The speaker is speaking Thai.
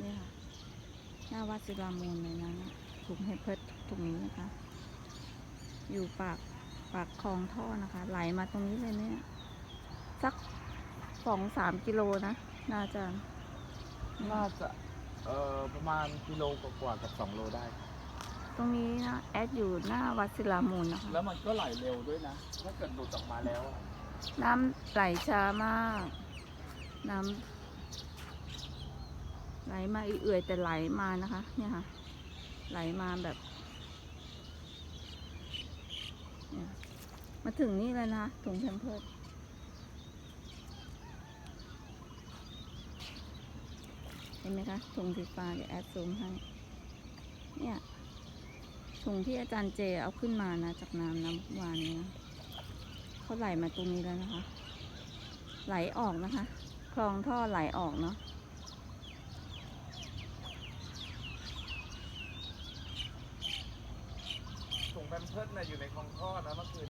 นี่ค่ะ หน้าวัดศิลามูลเลยนะนะถุงเฮดเพิร์ดตรงนี้นะคะ อยู่ปากปากคลองท่อนะคะ ไหลมาตรงนี้เลยเนี่ย สักสองสามกิโลนะ น่าจะ น่าจะเอ่อประมาณกิโลกว่าๆกับสองโลได้ครับตรงนี้นะ แอดอยู่หน้าวัดศิลามูลนะคะ แล้วมันก็ไหลเร็วด้วยนะ ถ้าเกิดหลุดออกมาแล้วอะน้ำไหลช้ามาก น้ำ ไหลมาเอื่อยแต่ไหลมานะคะ เนี่ยค่ะ ไหลมาแบบมาถึงนี่แล้วนะถุงแพมเพิร์สเห็นไหมคะถุงสีฟ้าเดี๋ยวแอดซูมให้เนี่ยถุงที่อาจารย์เจเอาขึ้นมานะ จากน้ำน้ำวานนี้นะเขาไหลมาตรงนี้แล้วนะคะ ไหลออกนะคะ คลองท่อไหลออกเนาะ งแพมเพิร์สน่ะอยู่ในคลองท่อนะเมื่อคืน